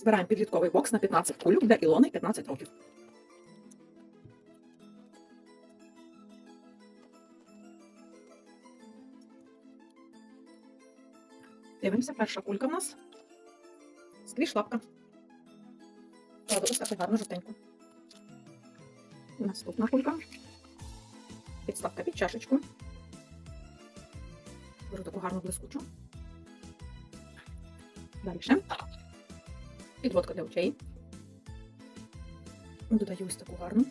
Збираємо підлітковий бокс на 15 кульок для Ілони 15 років. Дивимося, перша кулька в нас. Сквіш лапка. Ось таку гарну жовтеньку. Наступна кулька. Підставка під чашечку. Беру таку гарну блискучу. Далі. Підводка для очей. Додаю ось таку гарну.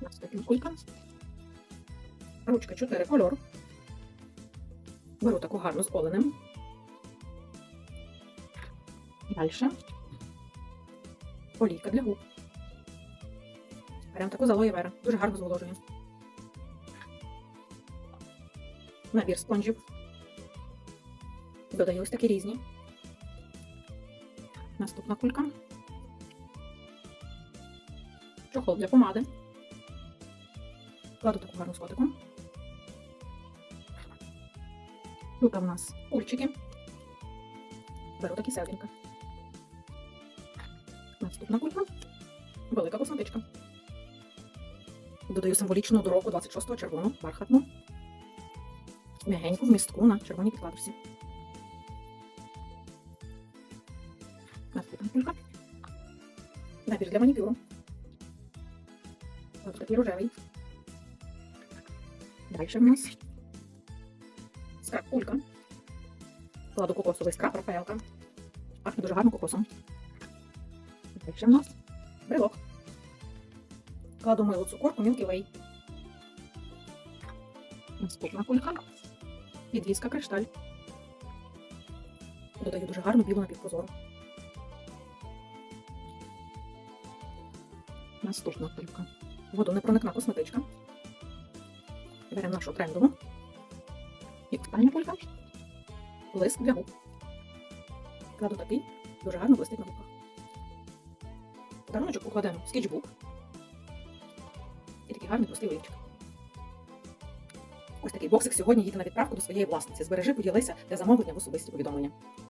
Наступна кулька. Ручка 4 кольор. Беру таку гарну з оленем. Далі. Олійка для губ. Беремо таку з алоє вера. Дуже гарно зволожує. Набір спонжів. Додаю ось такі різні. Наступна кулька. Чохол для помади. Кладу таку гарну сходику. Тут у нас кульчики. Беру такі селінка. Наступна кулька. Велика косметичка. Додаю символічну дорогу 26-го червону, бархатну. Мягеньку вмістку на червоній підкладочці. Наступна. Набір для манікюру. Ось такий рожевий. Далі в нас скраб кулька. Кладу кокосовий скраб Рафаелка. Пахне дуже гарно кокосом. Далі в нас брелок. Кладу милу цукорку Milky Way. Наступна кулька. Підвіска кришталь. Додаю дуже гарну білу напівпрозору. Наступна кулька. Водонепроникна косметичка. Беремо нашу трендову. І остання кулька. Блиск для губ. Кладу такий, дуже гарно блистить на губках. Даруночок покладемо в скетчбук. І такий гарний простий олівчик. Ось такий боксик сьогодні їде на відправку до своєї власниці. Збережи, поділися для замовлення в особисті повідомлення.